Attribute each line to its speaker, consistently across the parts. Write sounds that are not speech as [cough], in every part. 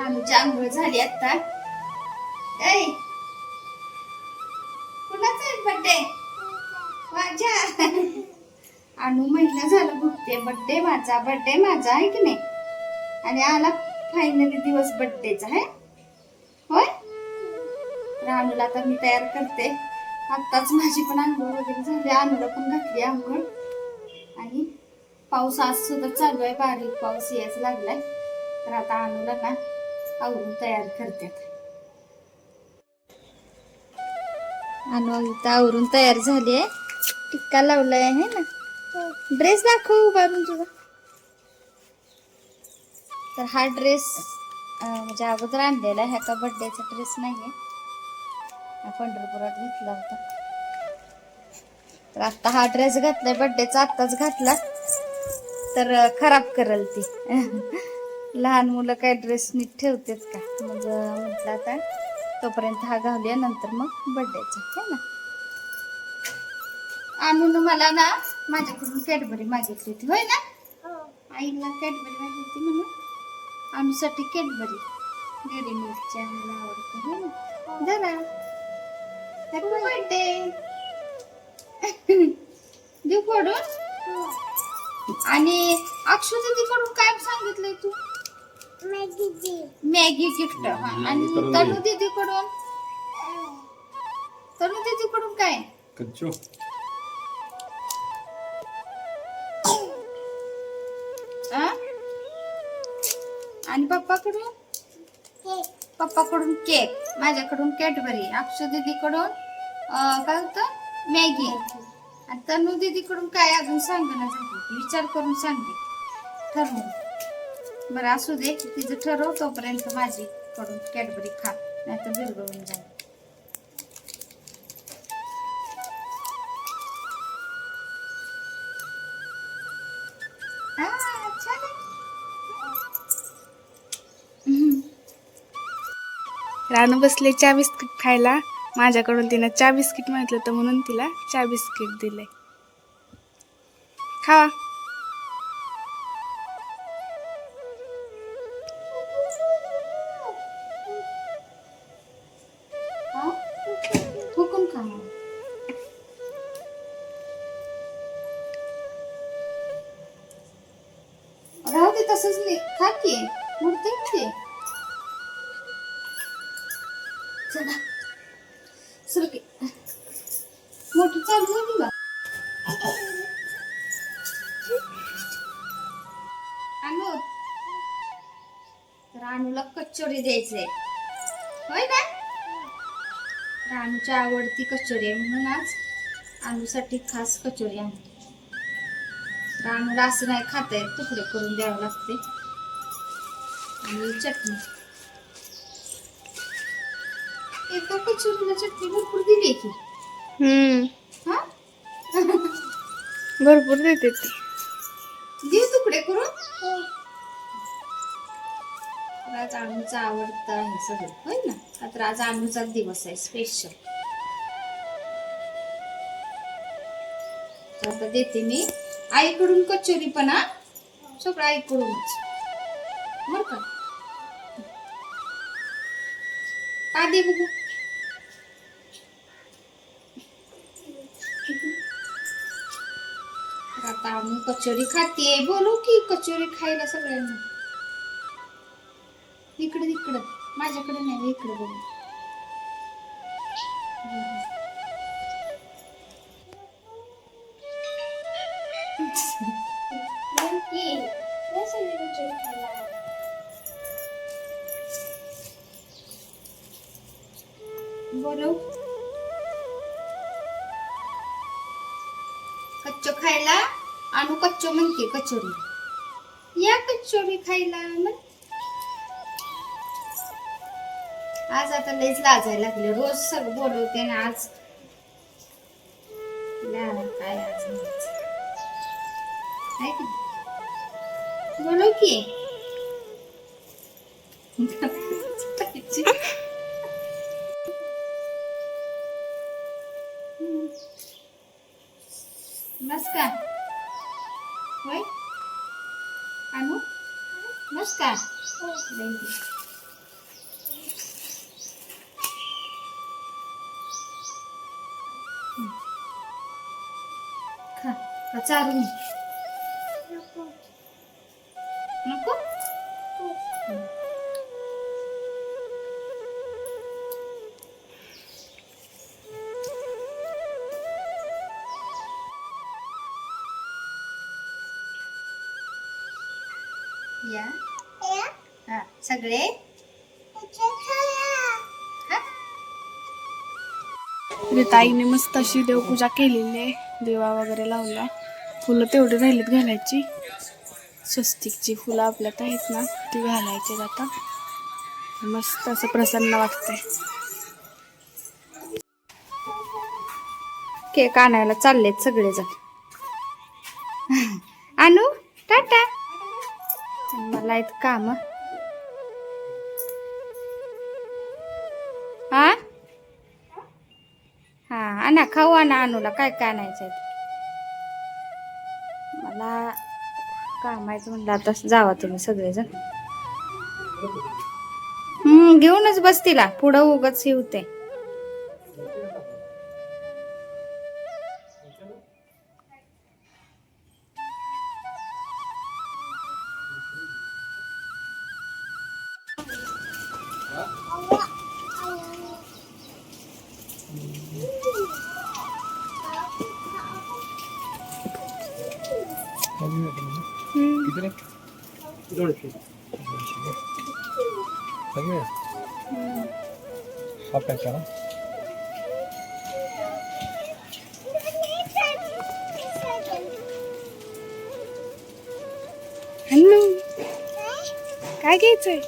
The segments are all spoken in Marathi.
Speaker 1: आमची आंघोळ झाली आता. ऐ कुणाचा आहे बड्डे माझ्या. अनु महिना झाला बघते बड्डे माझा बड्डे माझा आहे की नाही? आणि आला फायनली दिवस बड्डेचा आहे होय? रानूला आता मी तयार करते. आत्ताच माझी पण आंघोळ वगैरे झाली अनुला पण घातली आंघोळ. आणि पाऊस आज सुद्धा चालू आहे बारीक पाऊस यायच लागलाय. तर आता अनुला ना आवरून तयार करतात. आणि इथं आवरून तयार झाली आहे टिक्का लावलाय आहे ना? ड्रेस दाखव उभारून तुझा. तर हा ड्रेस म्हणजे अगोदर आणलेला ह्याचा ह्या का बड्डेचा ड्रेस नाहीये. आहे पंढरपुरात घेतला होता. तर आता हा ड्रेस घातलाय. बड्डेचा आत्ताच घातला. तर खराब करल ती. [laughs] लहान मुलं काय ड्रेस नीट ठेवतात का? मग म्हटलं आता तोपर्यंत हा घालूया नंतर मग बड्डेचा है ना? आणून मला ना माझ्याकडून कॅडबरी मागितली होती होय ना? आईला कॅडबरी मागितली म्हणून. आमसाठी कॅडबरी डेअरी मिल्कची आम्हाला आवडते होय ना? जरा हॅपी बर्थडे देऊ पडून आणि अक्षु दीदीकडून काय सांगितलंय तू? मॅगी गिफ्ट आणि तनु दीदीकडून? तनु दीदीकडून काय?
Speaker 2: कच्चो?
Speaker 1: आणि पप्पाकडून? पप्पाकडून केक. माझ्याकडून कॅडबरी. अक्षु दीदीकडून अं, काय होतं? मॅगी. आणि तनु दीदीकडून काय? अजून सांगणं झाली विचार करून सांगते. ठरवून बरं असू दे तिचं ठरव तोपर्यंत माझी कडून कॅडबरी खा नाहीतर बिरगळून जाईल. आ,
Speaker 3: रानू बसले चहा बिस्किट खायला. माझ्याकडून तिनं चहा बिस्किट म्हटलं तर म्हणून तिला चहा बिस्किट दिलंय. खावा.
Speaker 1: हुकूम खा मग. राहू दे तसंच नाही खा की. मुडते ते चला. सर की. मोठी चालू झाली का? अनु तर अनुला कचोरी द्यायचंय. रानूच्या आवडती कचोरी आहे. म्हणून आज अनुसाठी खास कचोरी आणली रानूला असं नाही खाता येत. तुकडे करून द्यावं लागते. आणि चटणी. एका कचोरीला चटणी भरपूर दिली की. हा? [laughs]
Speaker 3: भरपूर देते ती.
Speaker 1: देऊ तुकडे करून. आज अनुचा आवडता आहे सगळं. होय ना? तर आज अनुचा दिवस आहे स्पेशल आता देते मी. आईकडून कचोरी पण हा सगळं आईकडूनच. बर का? का दे बघू? आता आम्ही कचोरी खाते. बोलू की कचोरी खायला सगळ्यांना. इकडे इकडं माझ्याकडे नाही इकडे बघू. कच्चो खायला आणू कच्चो म्हणते कचोरी. या कचोरी खायला म्हण. आज आता लईच लाजायला लागले. रोज सग बोलवते ना आज काय आज की बोलव की. होय अनु सगळे?
Speaker 3: म्हणजे ताईने मस्त अशी देवपूजा केलेली आहे. दिवा वगैरे लावला. फुलं तेवढी राहिलीत घालायची. स्वस्तिकची फुलं आपल्यात आहेत ना ती घालायची आता. मस्त असं प्रसन्न वाटतंय.
Speaker 1: केक आणायला चाललेत सगळेजण. [laughs] आणू टाटा. मला आहेत काम. आणा खाऊ आणा आणूला काय काय आणायचं आहे मला कामायचं म्हणलं आता जावा तुम्ही सगळेजण. हम्म घेऊनच बस तिला पुढं उगच हे होते
Speaker 3: काय घ्यायचंय?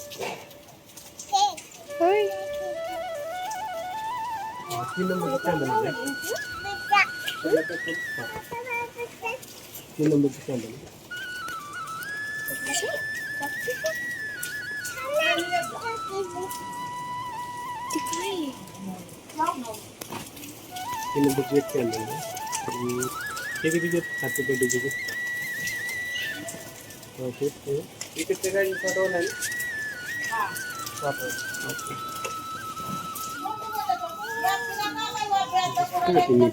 Speaker 3: होय. ते काय आहे? वेगळं दुसरं अजून आहे. हा
Speaker 2: ठीक आहे सगळ्या वरला आम्हाला बाहेर काढायला घ्या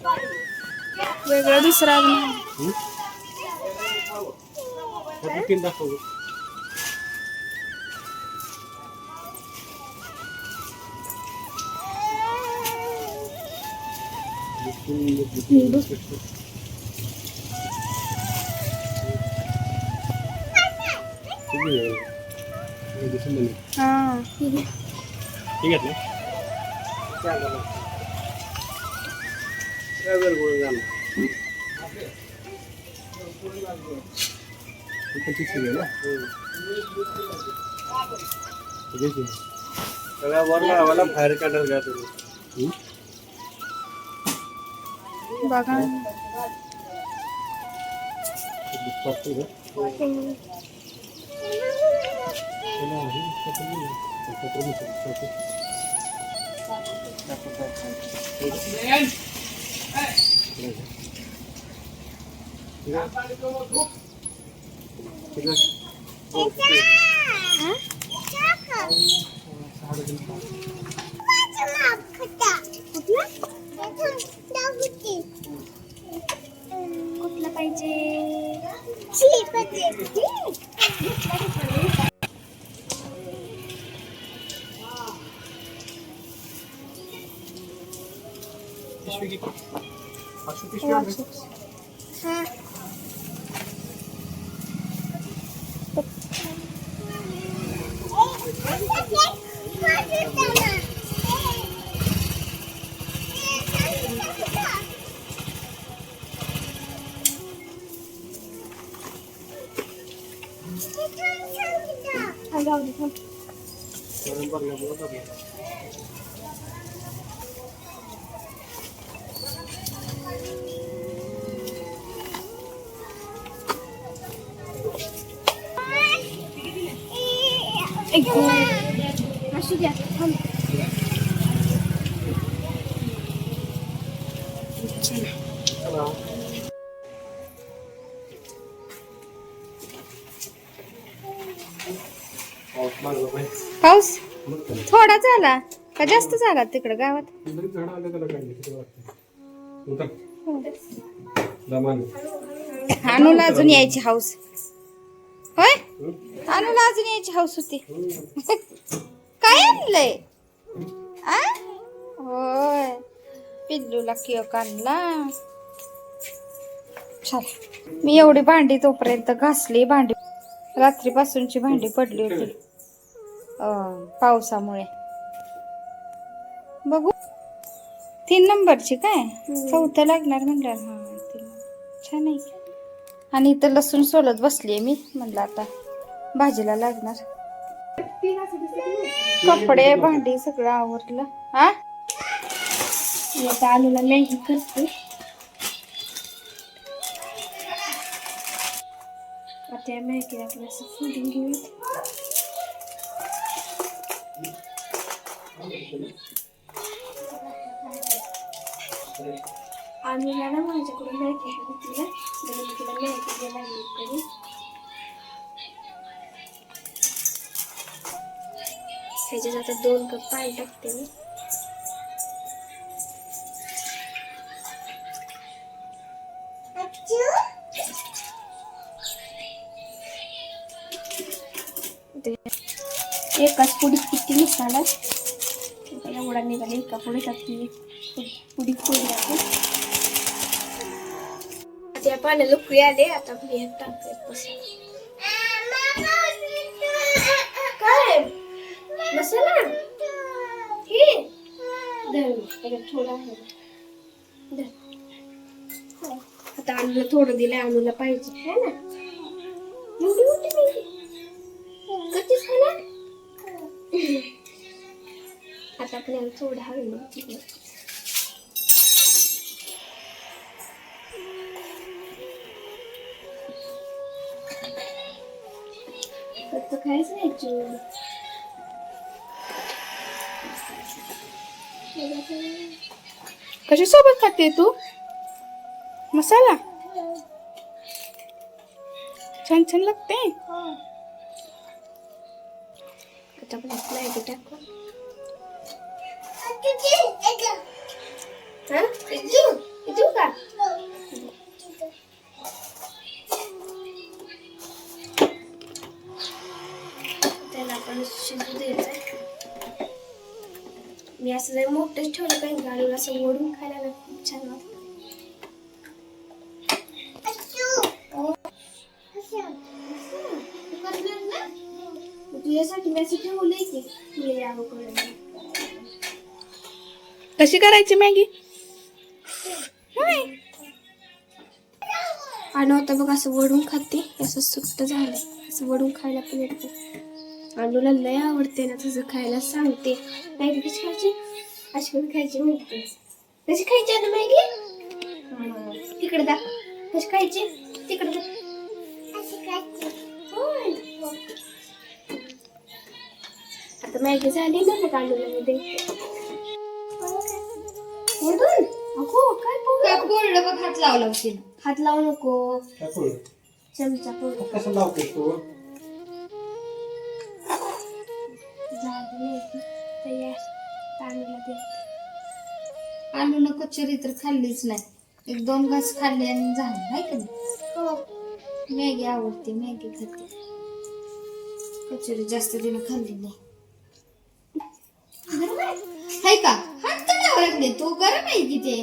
Speaker 2: तुम्ही
Speaker 3: बघा
Speaker 1: कुठलं पाहिजे
Speaker 2: पिशवी घे. पाचशे पिशवी आणली.
Speaker 1: थोडा झाला का? जास्त झाला तिकडं गावात?
Speaker 2: बरीच आले त्याला किती वाटतं उतर. दमाने.
Speaker 1: अनुला अजून यायची हाऊस होय? अनुला अजून यायची हाऊस होती. काय आणलंय? आ? होय. पिल्लूला केक आणला. चल मी एवढी भांडी तोपर्यंत घासली. भांडी रात्रीपासूनची भांडी पडली होती. अं, पावसामुळे. बघू. तीन नंबरची काय? चौथं लागणार म्हणलं हा तीन. छान आहे. आणि इथं लसूण सोलत बसलीये मी म्हणलं आता भाजीला लागणार. कपडे भांडी सगळं आवरलं. हा
Speaker 3: आता आलूला मॅगी करते. आता या मॅगीला आपलं असं फोडून घेऊयात. आलूला ना माझ्याकडून मॅगी हवी तिला म्हणून मी तिला मॅगी द्यायला लागली करून ह्याच्यात आता दोन कप पाणी टाकते मी. एकाच पुडीत किती मसाला एवढा निघाला एका पुडीत आपली पुडी फोडली आपण आता या पाण्याला उकळी आले आता आपण ह्यात टाकूयात मसाला काय मसाला हे धर त्याच्यात थोडा आहे धर. हो. आता अनुला थोडं दिलंय अनुला पाहिजे है ना एवढी मोठी पाहिजे कधीच खाणार आता आपण याला थोडं हळू फक्त खायचं नाही चिवडा.
Speaker 4: कशी सोबत खाते तू मसाला छान छान लागते
Speaker 3: आता यात मॅगी टाकू हा? देऊ का? मी असं जर मोठंच ठेवलं पाहिजे गाडीला असं ओढून खायला ना खूप छान वाटतं. तुझ्यासाठी मी असं ठेवलंय की तुला यावं कळलं
Speaker 4: कशी करायची मॅगी?
Speaker 3: आणि आता बघ असं वडून खाते. असं सुट्ट झालं. असं वडून खायला पण येते अनुला लय आवडते ना तुझं खायला सांगते. मॅगी कशी खायची? अशी पण खायची म्हणते कशी खायची आता मॅगी तिकडे दाखव. कशी खायची? तिकडे होय. आता मॅगी झाली ना मग अनुला मी देते अगो काय?
Speaker 1: बोललं बघ हात लावला होती
Speaker 3: हात लावू नको. चमचा पोळं.
Speaker 2: कसं लावते तू?
Speaker 1: कचोरी तर खाल्लीच नाही. एक दोन घास खाल्ले आणि झालं आहे का नाही?
Speaker 3: हो.
Speaker 1: मॅगी आवडते मॅगी खाते. कचोरी जास्त दिनं खाल्ली नाही. हाय का? हात लावा लागले. तू गरम आहे की ते?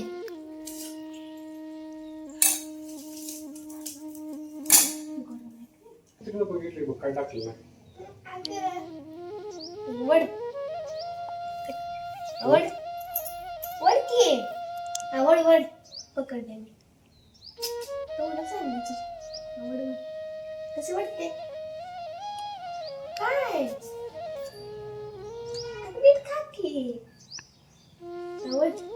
Speaker 2: काय टाकलं
Speaker 3: वड. वड. वड की? आवड वड वड पकडले मी तेवढं सांगायचं हा, वड वड कसे वाटते काय? मीठ खा की. हा,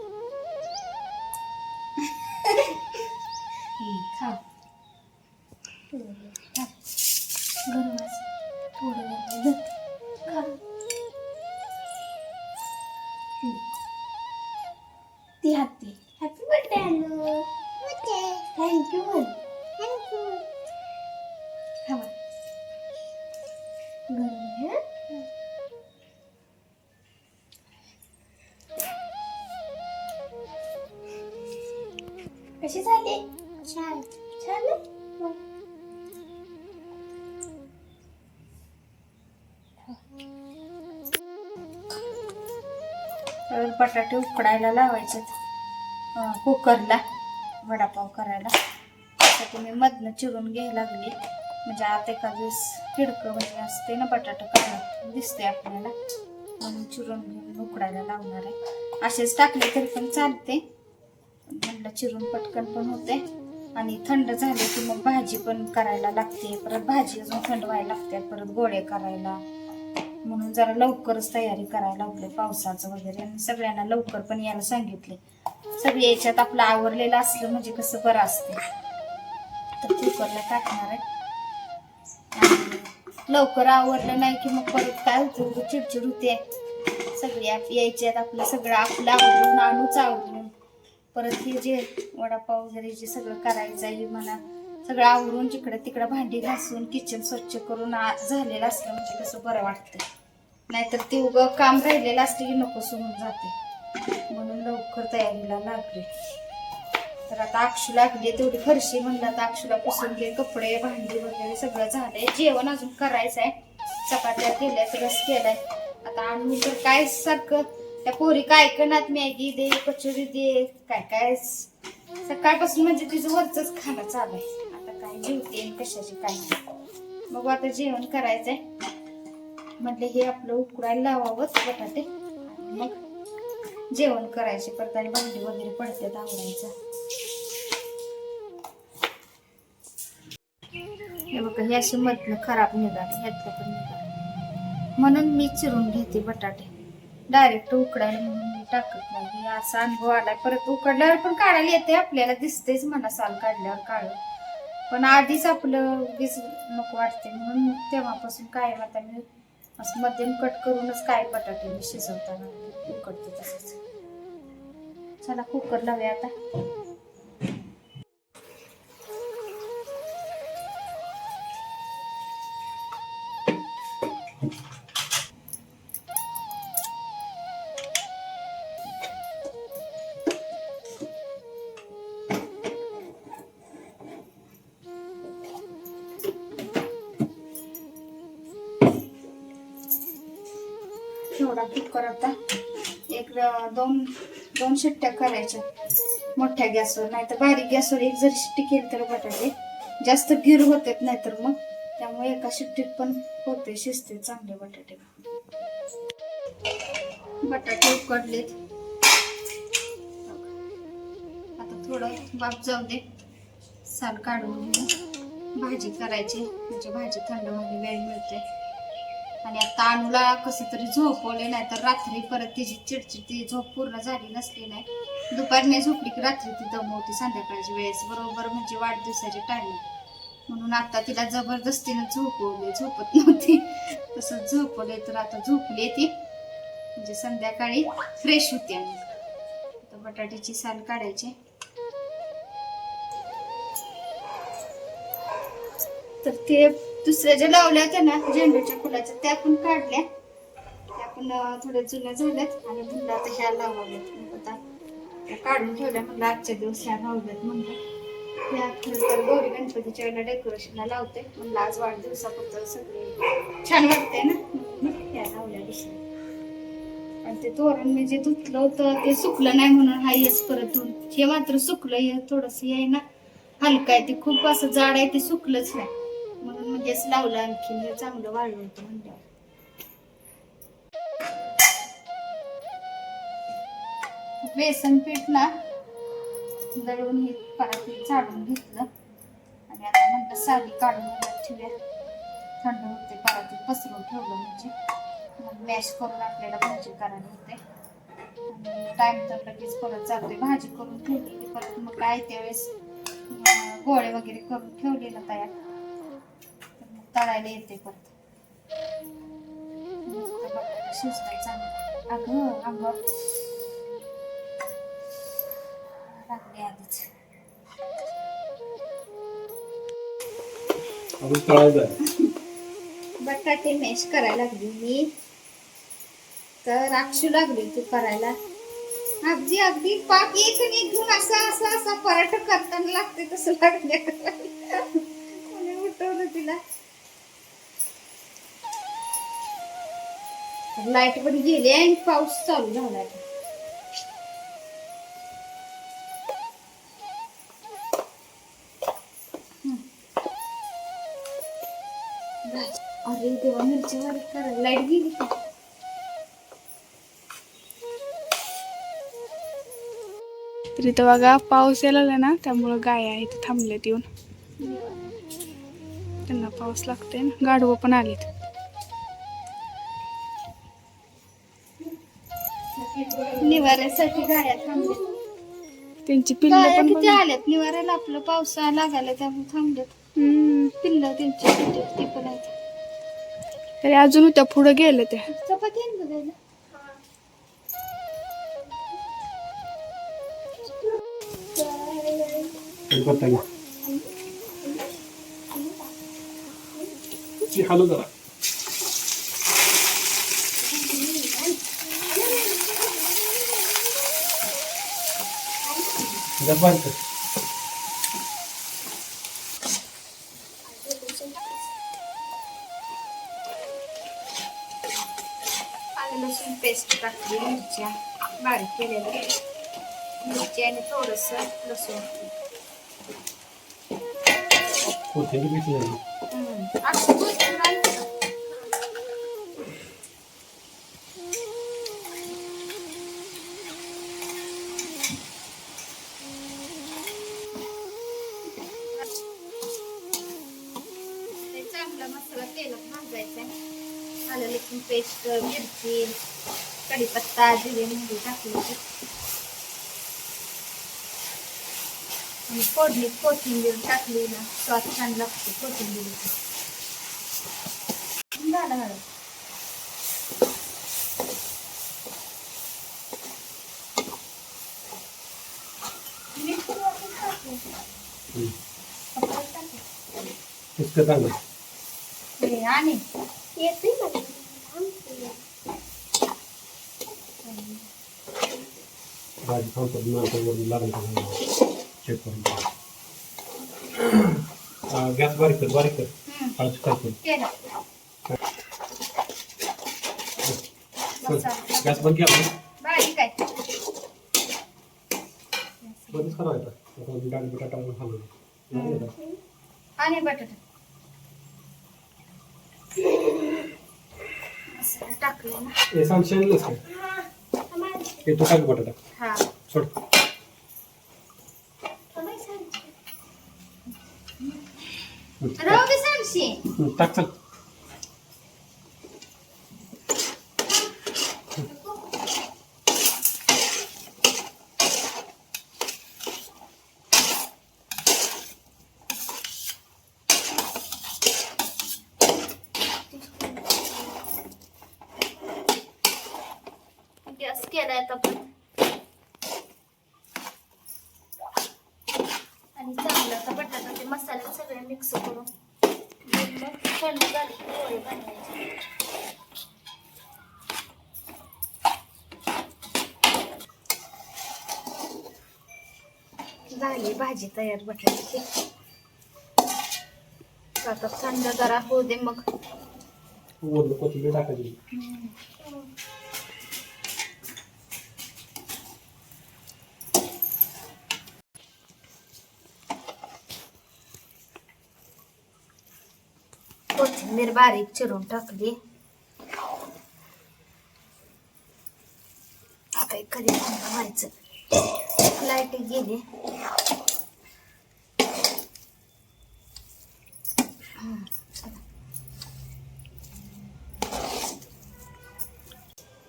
Speaker 1: बटाटे उकडायला लावायचे कुकरला वडापाव करायला. त्यासाठी मी मधनं चिरून घ्यायला लागली. म्हणजे आता एका दिवस खिडकं म्हणजे असते ना बटाटा काढा दिसते आपल्याला. म्हणून चिरून घेऊन उकडायला लावणार आहे. असेच टाकले तरी पण चालते. म्हणलं चिरून पटकन पण होते. आणि थंड झाले की मग भाजी पण करायला लागते. परत भाजी अजून थंड व्हायला लागते. परत गोळे करायला. म्हणून जरा लवकरच तयारी करायला लागले पावसाचं वगैरे. आणि सगळ्यांना लवकर पण यायला सांगितले सगळे याच्यात आपलं आवरलेलं असलं म्हणजे कसं बरं असते तर कुकरला टाकणार आहे. लवकर आवरलं नाही की मग परत काय होतं चिडचिड होते. सगळे आप- यायच्यात आपलं सगळं आपलं आवरून आणूच आवरून. परत हे जे वडापाव वगैरे जे सगळं करायचं आहे मला सगळं आवरून जिकडं तिकडं भांडी घासून किचन स्वच्छ करून आ- झालेलं असलं म्हणजे कसं बरं वाटतं नाहीतर ते उगं काम राहिलेलं असते की नको सोडून जाते. म्हणून लवकर तयारीला लागली. तर आता अक्षू लागली तेवढी फरशी म्हणलं आता अक्षूला पुसून घे कपडे भांडी वगैरे सगळं झालंय. जेवण अजून करायचं आहे चपात्या केल्यात रस केलाय. आता आम्ही तर काय सारखं त्या पोरी काय करणार मॅगी दे कचोरी दे काय काय? सकाळपासून म्हणजे तिचं वरच खाणं चालू आहे. आता काय जेवते कशाची काय? मग आता जेवण करायचंय. म्हटले हे आपलं उकडायला लावावंच बटाटे. मग जेवण करायचे परत आणि भांडी वगैरे पडते आवडायचं हे बघा हे असे मधलं खराब निघाले ह्यातलं पण निघाले. म्हणून मी चिरून घेते बटाटे. डायरेक्ट उकडायला म्हणून मी टाकत नाही. हे असा अनुभव आलाय. परत उकडल्यावर पण काढायला येते आपल्याला दिसतेच मला साल काढल्यावर काढ पण आधीच आपलं वीज नको वाटते म्हणून मग तेव्हापासून काय आता मी असं मध्यम कट करूनच काय बटाटे मी शिजवताना उकडते तसंच. चला कुकर लावूया आता. थोडा कुकर आता एक दोन दोन शिट्ट्या करायच्या. मोठ्या गॅसवर नाहीतर बारीक गॅसवर एक जर शिट्टी केली तर बटाटे जास्त गिर होतात नाहीतर मग. त्यामुळे एका शिट्टीत पण होते शिजते चांगले बटाटे. बटाटे उकडलेत. आता थोडं बाप जाऊ दे. साल काढून घेऊन भाजी करायची. म्हणजे भाजी थंड व्हायला वेळ मिळते. आणि आता अनुला कसं तरी झोपवले नाही तर रात्री परत तिची चिडचिड ती झोप पूर्ण झाली नसली नाही. दुपारी नाही झोपली की रात्री ती दमवते संध्याकाळच्या वेळेस. बरोबर म्हणजे वाढदिवसाची टायमिंग म्हणून आता तिला जबरदस्तीनं झोपवले झोपत नव्हती. तसं झोपवले तर आता झोपली ती. म्हणजे संध्याकाळी फ्रेश होते आम्ही. आता बटाट्याची साल काढायची. तर ते दुसऱ्या ज्या लावल्या होत्या ना झेंडूच्या फुलाच्या त्या पण काढल्या. त्या पण थोड्या जुन्या झाल्यात आणि म्हणलं आता ह्या लावाव्यात. आता त्या काढून ठेवल्या. म्हणलं आजच्या दिवस ह्या लावल्यात म्हणलं. ह्या खरं तर गौरी गणपतीच्या वेळेला डेकोरेशनला लावते. म्हणलं आज वाढदिवसापुरतं सगळे छान वाटते ना? ह्या लावल्या दुसऱ्या. आणि ते तोरण मी जे धुतलं होतं ते सुकलं नाही म्हणून हा येस परत हे मात्र सुकलं हे थोडस आहे ना हलकं आहे ते खूप असं जाड आहे ते सुकलंच नाही. हेच लावलं आणखीन हे चांगलं वाढलं होतं म्हणल्यावर. बेसन पीठ ना दळून हे परातीत चाळून घेतलं. आणि आता म्हणलं साली काढून ठेवूया. थंड होते परातीत पसरून ठेवलं म्हणजे. मग मॅश करून आपल्याला भाजी करायला होते. आणि टाइम तर लगेच परत जातोय भाजी करून ठेवली परत मग काय त्यावेळेस गोळे वगैरे करून ठेवलेलं तयार. तळायला येते परत. शिजवायचा. अगं अगं. लागले आधीच.
Speaker 2: अजून तळायचं आहे
Speaker 1: बटाटे मॅश करायला लागली मी. तर अक्षू लागली तू करायला. अगदी अगदी. पाक एक आणि एक घेऊन असा असा असा पराठा करताना लागते तसं लागले कोणी उठवलं तिला. लाइट पण गेली आणि पाऊस चालू झाला अरे देवा मिरची बारीक करा लाइट गेली का?
Speaker 3: तरी तर बघा पाऊस यायला ना त्यामुळं गाय आहे ते थांबल्यात येऊन. त्यांना पाऊस लागते ना गाढवं पण आलेत.
Speaker 1: निवाऱ्यासाठी थांबल्या
Speaker 3: त्यांची पिल्लं पण
Speaker 1: किती
Speaker 3: बघा.
Speaker 1: आल्यात? निवाऱ्याला आपलं पावसा लागायला त्यामुळे थांबल्यात.
Speaker 3: हम्म.
Speaker 1: पिल्लं त्यांची किती ती पण आहेत.
Speaker 3: तरी अजून त्या पुढे गेलं त्या.
Speaker 1: चपाती आहे ना बघायला?
Speaker 2: हलव जरा.
Speaker 1: आलं लसूण पेस्ट टाकली मिरच्या बारीक केलेल्या मिरची आणि थोडस लसूण
Speaker 2: कोथिंबीर
Speaker 1: आलं लसूण पेस्ट मिरची कढीपत्ता जिरे मोहरी टाकली आणि फोडणीत कोथिंबीर टाकली ना स्वाद छान लागतो कोथिंबीर झालं
Speaker 2: चांगलं
Speaker 1: आणि येते का
Speaker 2: भाजी खाऊन नंतर वरून लागलं का नाही? चेक करून बघा. अं, गॅस बारीक कर बारीक कर. हळद गॅस बंद केला?
Speaker 1: बारीक आहे.
Speaker 2: करायचा हलवलं
Speaker 1: आणि बटाटा. टाकलं ना.
Speaker 2: हे सांगशीलच काय? हे तो टाक बटाटा.
Speaker 1: हा.
Speaker 2: सोड.
Speaker 1: राहू दे
Speaker 2: टाक चल
Speaker 1: गॅस केलाय आता पण आणि चांगलं आता बटाटा ते मसाले सगळे मिक्स करून मग थंड झाली की पोळी बनवायची. झाली भाजी तयार बटाट्याची. आता थंड जरा होऊ दे मग.
Speaker 2: कोथिंबीर टाकायची.
Speaker 1: कोथिंबीर बारीक चिरून टाकली. आता एक कधी व्हायचं लाइट गेली.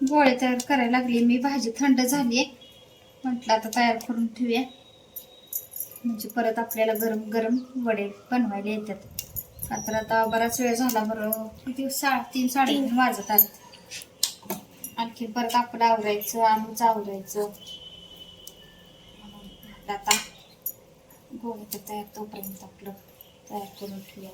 Speaker 1: गोळे तयार करायला लागली. मी भाजी थंड झाली. म्हटलं आता तयार करून ठेवूया. म्हणजे परत आपल्याला गरम गरम वडे बनवायला येतात. का तर आता बराच वेळ झाला बरं. किती सा तीन साडेतीन वाजत आले आणखी परत आपलं आवरायचं आमचं आवरायचं. आता गोव्याचं तयार तोपर्यंत आपलं तयार करून ठेवूया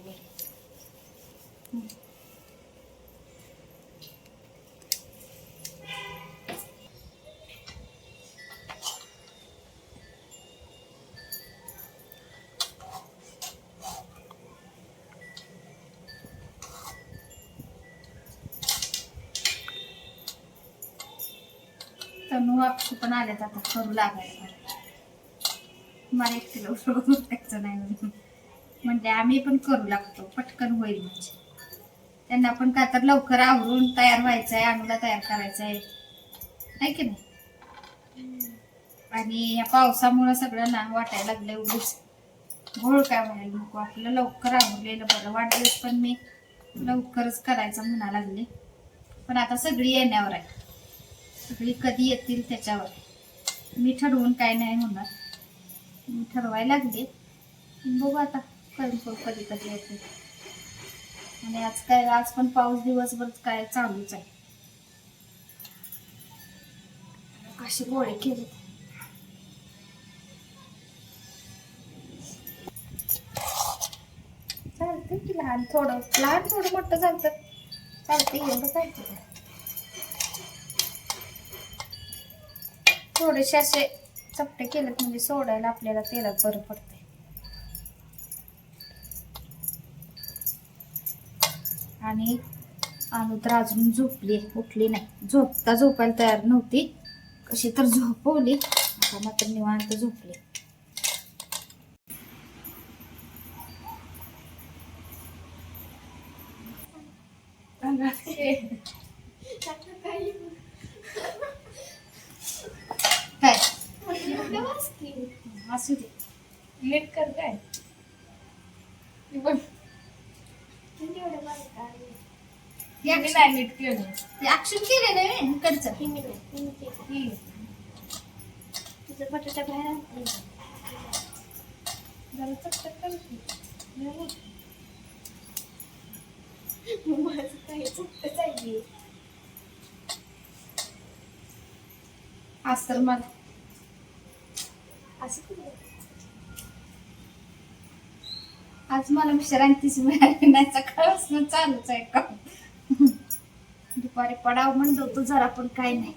Speaker 1: पण आल्यात आता करू लागायला. मला एकटीला उठवायचं नाही म्हणून. म्हणजे आम्ही पण करू लागतो पटकन होईल म्हणजे. त्यांना पण काय तर लवकर आवरून तयार व्हायचं आहे आणूला तयार करायचं आहे नाही की नाही? आणि या पावसामुळं सगळं ना वाटायला लागलंय उगीच. घोळ काय व्हायला नको आपलं लवकर आवरलेलं बरं. वाटलं पण मी लवकरच करायचं म्हणा लागले. पण आता सगळी येण्यावर आहे. सगळी कधी येतील त्याच्यावर. मी ठरवून काय नाही होणार मी ठरवायला लागले. बघू आता कधी कधी कधी येते आणि आज काय आज पण पाऊस दिवसभर काय चालूच आहे. कसे गोळे केले. चालतंय की लहान थोडं लहान थोडं मोठं चालतं चालतंय एवढं काय थोडेसे असे चपटे केलेत म्हणजे सोडायला आपल्याला तेलात बरं पडते आणि अनु तर अजून झोपली उठली नाही. झोपता झोपायला तयार नव्हती. कशी तर झोपवली आता मात्र निवांत झोपली काय असू दे
Speaker 3: नीट कर काय नाही नीट केलं
Speaker 1: ऍक्शन केले नाही मी इकडचं
Speaker 4: तुझं बटाटा बाहेर
Speaker 3: जरा कर
Speaker 4: माझं काही चुकतंच आहे.
Speaker 1: आज तर मला आज मला विश्रांतीच मिळाली नाही सकाळपासून चालूच आहे का दुपारी पडाव म्हणतो तू जरा पण काय नाही.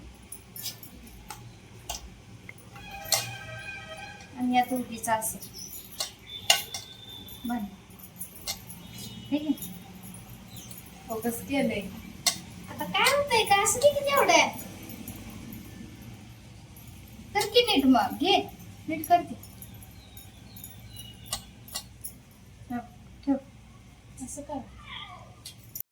Speaker 1: आणि यात उगीचा असेल म्हण ठीक आहे
Speaker 3: फोकस केलंय.
Speaker 1: आता काय होतंय का? असं किती एवढं तर की नीट मग घे. नीट करते. ठेव ठेव.
Speaker 3: असं कर.